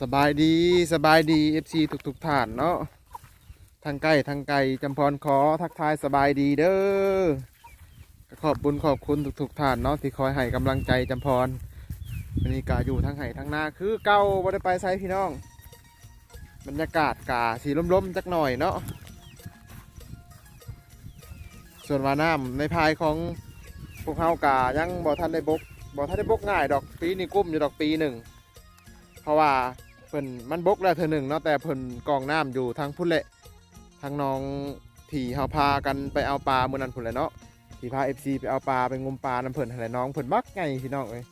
สบายดีสบายดี FC ทุกทุกๆท่านเนาะทางใกล้ทางไกลจำพรขอทักทายสบายดีเด้อขอบบุญขอบคุณทุกทุกๆท่านเนาะที่คอยให้กำลังใจจำพรวันนี้กาอยู่ทั้งไห้ทั้งนาคือเก่าบ่ได้ไปไซพี่น้อง บรรยากาศกาสีล้มๆจักหน่อยเนาะส่วนว่าน้ำในภายของพวกเฮากายังบ่ทันได้บกบ่ทันได้บกง่ายดอกปีนี้กุ้มอยู่ดอกปีหนึ่งเพราะว่า เพิ่นมันบกแล้วเธอหนึ่งเนาะแต่เพิ่นกองน้ำอยู่ทางพุ่นแหละทางน้องที่เฮาพากันไปเอาปลาเมื่อนั้นพุ่นแหละเนาะที่พา FC ไปเอาปลาไปงมปลาน้ำเพิ่นหั่นแหละน้องเพิ่นบักไงพี่น้องเอ้ย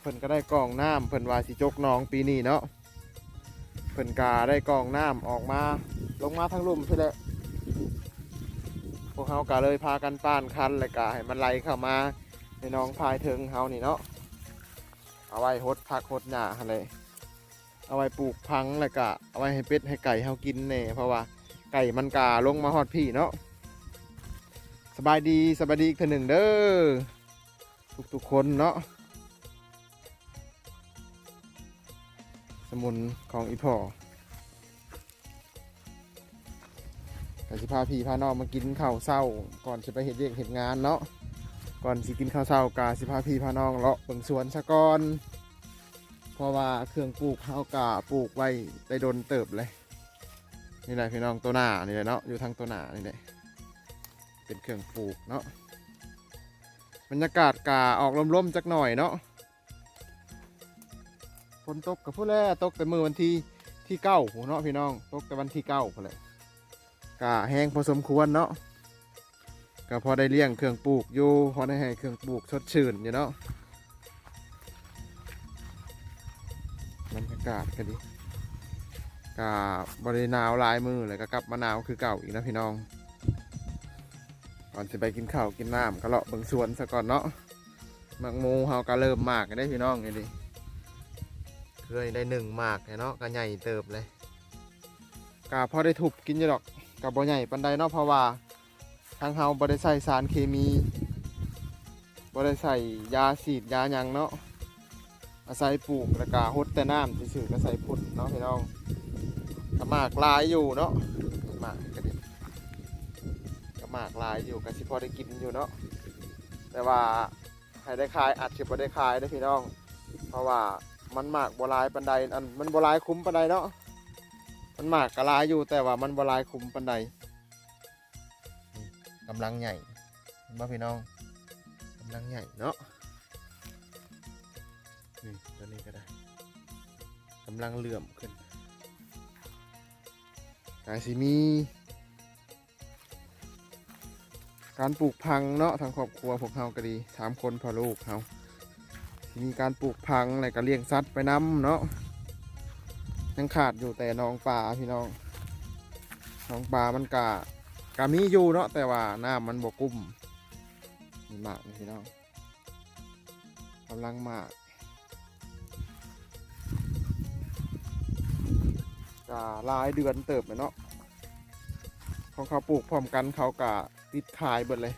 เพิ่นก็ได้กองน้ำเพิ่นว่าสิจกน้องปีนี้เนาะเพิ่นกาได้กองน้ำออกมาลงมาทางลุ่มพี่แหละพวกเฮาก็เลยพากันป้านคันแล้วก็ให้มันไหลเข้ามาในน้องพายถึงเฮานี่เนาะเอาไว้หดผักหดหญ้าหั่นเลย เอาไว้ปลูกพังแล้วก็เอาไว้ให้เป็ดให้ไก่เฮากินแน่เพราะว่าไก่มันกาลงมาฮอดพี่เนาะสบายดีสบายดีอีกเทอหนึ่งเด้อทุกๆคนเนาะสมุนของอีพ่อกสิพาพี่พาน้องมากินข้าวเศร้า ก่อนจะไปเห็ดเรียกเห็ดงานเนาะก่อนสิกินข้าวเช้ากาสิพาพี่พาน้องเลาะเบิ่งสวนซะก่อน เพราะว่าเครื่องปลูกเฮากาปลูกไว้ได้โดนเติบเลย นี่แหละพี่น้องตัวหน้านี่แหละเนาะอยู่ทางตัวหน้านี่แหละเป็นเครื่องปลูกเนาะบรรยากาศกาออกลมๆจักหน่อยเนาะฝนตกกับผู้แล่ตกแต่มือวันที่ที่เก้าหัวเนาะพี่น้องตกแต่วันที่เก้าพอเลยกาแห้งพอสมควรเนาะก็พอได้เลี้ยงเครื่องปลูกอยู่พอได้ให้เครื่องปลูกสดชื่นอยู่เนาะากาศก็ดีกาบริหนาวลายมือเลยก็กลับมานาวคือเก่าอีกนะพี่น้อง ก่อนจะไปกินข้าวกินน้ำก็เลาะเบิ่งสวนซะก่อนเนาะมักมูเฮาก็เริ่มมากกันได้พี่น้องไงดิเคยได้หนึ่งหมากเนี่ยเนาะก็ใหญ่เติบเลยกาพอได้ทุบกินอยู่ดอกกับบ่ใหญ่ปันใดเนาะเพราะว่าทางเฮาบ่ได้ใส่สารเคมีบ่ได้ใส่ยาฉีดยาหยังเนาะ อาศัยปลูกแล้วก็ฮดแต่น้ำซื่อๆก็ใส่พุ่นเนาะพี่น้องก็มากลายอยู่เนาะหมากก็ดีก็มากลายอยู่ก็สิพอได้กินอยู่เนาะแต่ว่าให้ได้ขายอาจสิบได้ขายเด้พี่น้อง เพราะว่ามันหมากบ่หลายปานใดอันมันบ่หลายคุ้มปานใดเนาะมันหมากก็หลายอยู่แต่ว่ามันบ่หลายคุ้มปานใดกำลังใหญ่เห็นบ่พี่น้องกำลังใหญ่เนาะ นี่ตัวนี้ก็ได้กำลังเหลื่อมขึ้นกายสิมี การปลูกพังเนาะทางครอบครัวพวกเฮาก็ดีสามคนพ่อลูกเฮาสิมีการปลูกพังอะไรก็เลี้ยงสัตว์ไปน้ำเนาะยังขาดอยู่แต่น้องปลาพี่น้องน้องปลามันกะกามีอยู่เนาะแต่ว่าน้ำมันบกกุ้มมีมากพี่น้องกำลังหมาก กาลายเดือนเติบเลยเนาะของเขาปลูกพร้อมกันเขากะติดขายเบิดเลย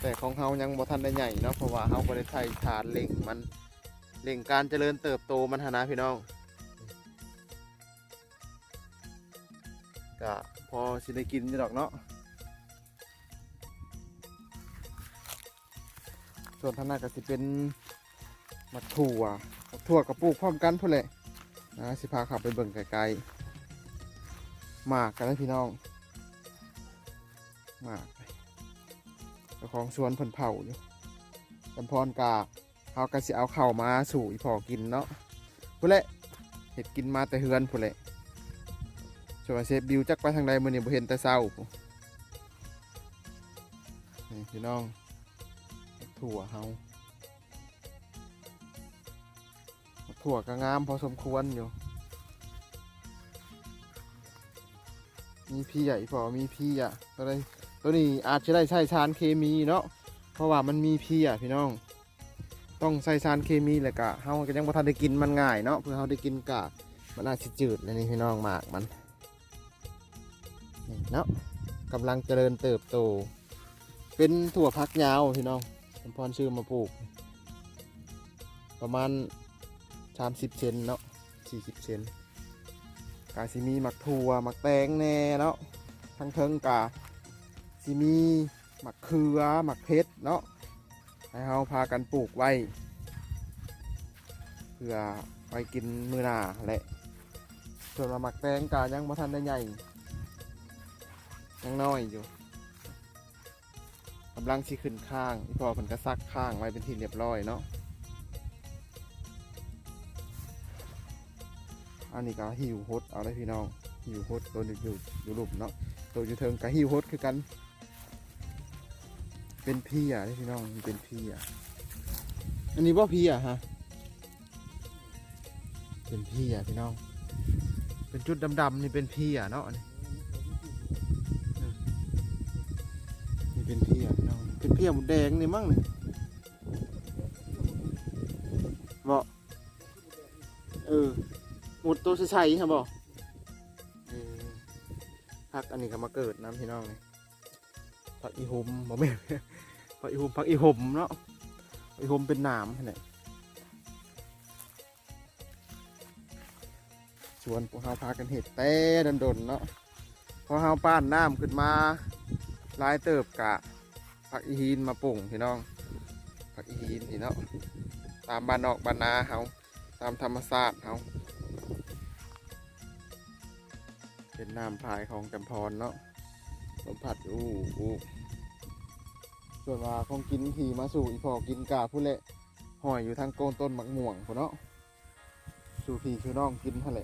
แต่ของเขายังบ่ทันได้ใหญ่เนาะเพราะว่าเขาบ่ได้ใส่ฐานเล่งมันเล่งการเจริญเติบโตมันหนนะพี่น้องก็พอสิได้กินอยู่ดอกเนาะส่วนทางหน้าก็สิเป็นมักถั่วมักถั่วกับปลูกพร้อมกันพุ่นแหละ นะสิพาขับไปเบิ่งไกลๆหมากกันนะพี่น้องหมากเจ้าของสวนเพิ่นเผาอยู่จำพรกาเขาก็สิเอาเข่ามาสู่อีพอกินเนาะพุ่นแหละเห็ดกินมาแต่เฮือนพุ่นแหละส่วนเซฟบิวจักไปทางใดมือนี้บ่เห็นแต่เศร้านี่พี่น้องถั่วเฮา ถั่วก็งามพอสมควรอยู่ มีพี่ใหญ่พอมีพี่อะตัวนี้ตัวนี้อาจจะได้ใช้สารเคมีเนาะเพราะว่ามันมีพี่อะพี่น้อง ต้องใส่สารเคมีแหละกะเฮาก็ยังบ่ทันได้กินมันง่ายเนาะเพื่อเฮาได้กินกะมันอาจจะจืดเลยนี่พี่น้องหมากมันนี่เนาะกำลังเจริญเติบโต เป็นถั่วพักยาวพี่น้องผมพรชื่อมาปลูก ประมาณ สามสิบเซนเนาะสี่สิบเซนกาซิมีหมักถั่วหมักแตงแน่เนาะทั้งเทิงกาซิมีหมักเขือหมักเพชรเนาะให้เราพากันปลูกไว้เพื่อไว้กินมือหนาแหละส่วนว่าหมักแตงกายังบ่ทันได้ใหญ่ยังน้อยอยู่กำลังสิขึ้นข้างอีพอเพิ่นก็ซักข้างไว้เป็นที่เรียบร้อยเนาะ อันนี้ก็หิวฮดเอาเลยพี่น้องหิวฮดตัวนี้อยู่อยู่หลุมเนาะตัวอยู่เทิงกับหิวฮดคือกัน เป็นพี่อะพี่น้องมันเป็นพี่อะอันนี้ว่าพี่อะฮะเป็นพี่อะพี่น้อง เป็นจุดดำๆนี่เป็นพี่อะเนาะนี่เป็นพี่อะพี่น้องเป็นพี่อะหมดแดงนี่มั่งนี่บอเออ หมดตัวใสๆครับบอกพักอันนี้ก็มาเกิดน้ำพี่น้องนี่ผักอีหมบ่แม่นผักอีหมผักอีหมเนาะผักอีหมเป็นหนามนี่ชวนพวกเฮาพากันเห็ดแต่ดนๆเนาะพอเฮาป้านน้ำขึ้นมาลายเติบกะผักอีฮีนมาปลูกพี่น้องผักอีฮีนนี่เนาะตามบ้านนอกบ้านนาเฮาตามธรรมชาติเฮา เป็นน้ำพายของจำพรเนาะลมพัดอู้อู้ส่วนว่าของกินขี่มาสู่อีพอกินกาผู้เละหอยอยู่ทางโกนต้นมักม่วงพุ่นเนาะสู่พี่คือน้องกินทะเล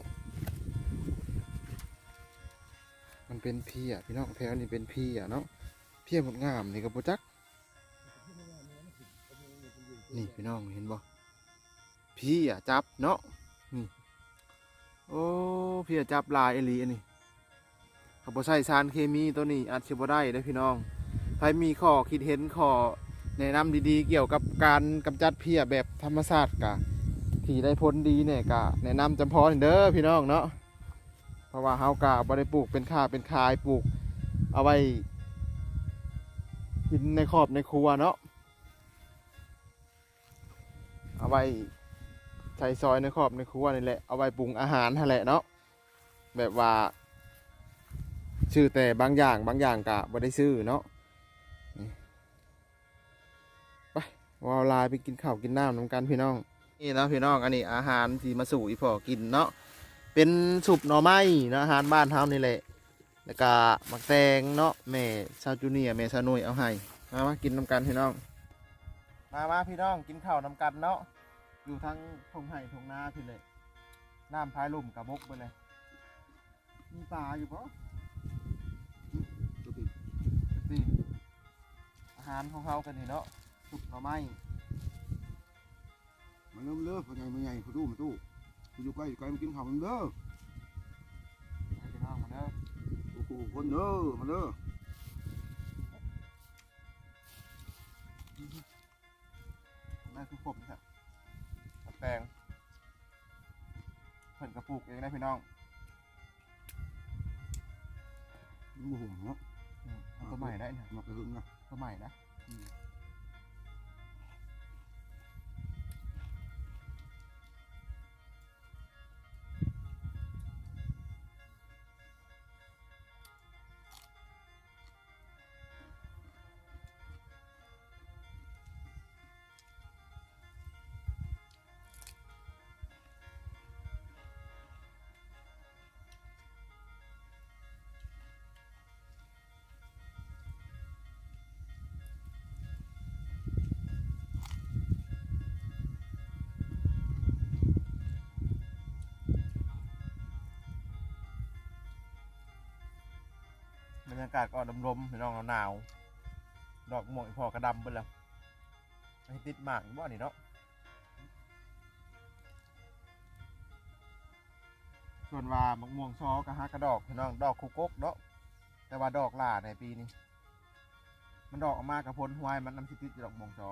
มันเป็นเพียพี่น้องแถวนี้เป็นเพียเนาะเพียหมดงามนี่กับโปจักนี่พี่น้องเห็นบ่เพียจับเนาะนี่โอ้เพียจับลายเอลีอันนี้ เขาบ่ใส่สารเคมีตัวนี้อาจจะบ่ได้เด้พี่น้องใครมีข้อคิดเห็นข้อแนะนำดีๆ เกี่ยวกับการกำจัดเพียแบบธรรมชาติกะที่ได้ผลดีเนี่ยกะแนะนำจำพอเด้อพี่น้องเนาะเพราะว่าเฮากะบ่ได้ปลูกเป็นค่าเป็นคายปลูกเอาไว้กินในครอบในครัวเนาะเอาไว้ใส่ซอยในครอบในครัวนี่แหละเอาไว้ปรุงอาหารนั่นแหละเนาะแบบว่า ซื้อแต่บางอย่างบางอย่างกะบ่ได้ซื้อเนาะไปวาวลายไปกินข้าวกินน้ำน้ำกันพี่น้องนี่นะพี่น้องอันนี้อาหารที่มาสู่อีพ่อกินเนาะเป็นสุปหน่อไม้เนาะอาหารบ้านเฮานี่แหละแล้วก็มักแตงเนาะแม่ชาวจูเนียแม่ชาวนุยเอาให้มามากินน้ำกันพี่น้องมามาพี่น้องกินข้าวน้ำกันเนาะอยู่ทั้งทงไห่ทงนาพี่เลยน้ำพายลุ่มกับบกไปเลยมีปลาอยู่ปะาหารของเขากันนี่เนาะสุกหน่อไม้มันเริ่มเลิกพอใหญ่มันใหญ่เขาดูมันตู้กูอยู่ใกล้อยู่ไกลมันกินข้าวมันเด้อให้พี่น้องมาเด้อโอ้โหคนเด้อมาเด้อนั่นคือผมครับผักแตงเพิ่นกระปลูกเองนะพี่น้องมันบ่ห่วงเนาะอืมเอาตัวใหม่ได้เนี่ยมากระหึ่มนะ ตัวใหม่นะากาศก็ดำๆพี่น้องหนาวๆดอกม่วงพอกระดำไปแล้วไม่ติดหมากอีกบ่นี่เนาะส่วนว่ามักม่วงซอกระฮากระดอกพี่น้องดอกคุกกเนาะแต่ว่าดอกหลาในปีนี้มันดอกออกมากับพ้นหวยมันน้ำสิติดดอกม่วงซอ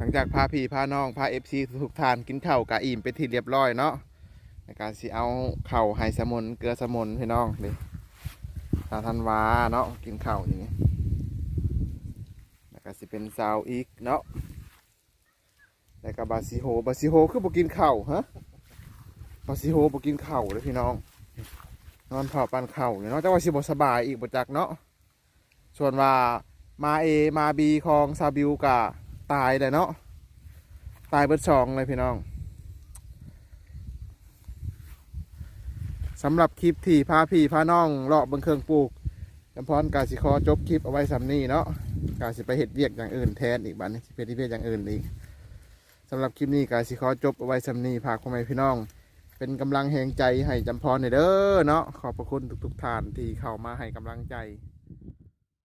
หลังจากพาพี่พาน้องพาเอฟซีทุกท่านกินข้าวกะอิ่มไปที่เรียบร้อยเนาะในการสิเอาเข่าไฮสมุนเกลือสมุนพี่น้องเดิตาทันวาเนาะกินข้าวอย่างนี้แล้วก็สิเป็นซาวอีกเนาะแล้วก็บาซิโฮบาซิโฮคือบ่กินข้าวฮะบาซิโฮบ่กินข้าวเลยพี่น้อง นอนเผาปันเข่าเลยเนาะแต่ว่าสิบ่สบายอีกบ่จักเนาะส่วนว่ามาเอมาบีของซาบิวกะ ตายเลยเนาะตายเบิดสองเลยพี่น้องสำหรับคลิปที่พาพี่พาน้องเลาะบังเครื่องปลูกจำพรกาสิคอจบคลิปเอาไว้สำนี้เนาะกาสิไปเห็ดเวียกอย่างอื่นแทนอีกบันี้สิไปเฮ็ดเวียกอย่างอื่นอีกสำหรับคลิปนี้กาสิคอจบเอาไว้สำนี้พากพ่อแม่พี่น้อง เป็นกำลังแห่งใจให้จำพรหน่อยเด้อเนาะขอบพระคุณทุกๆท่านที่เข้ามาให้กำลังใจ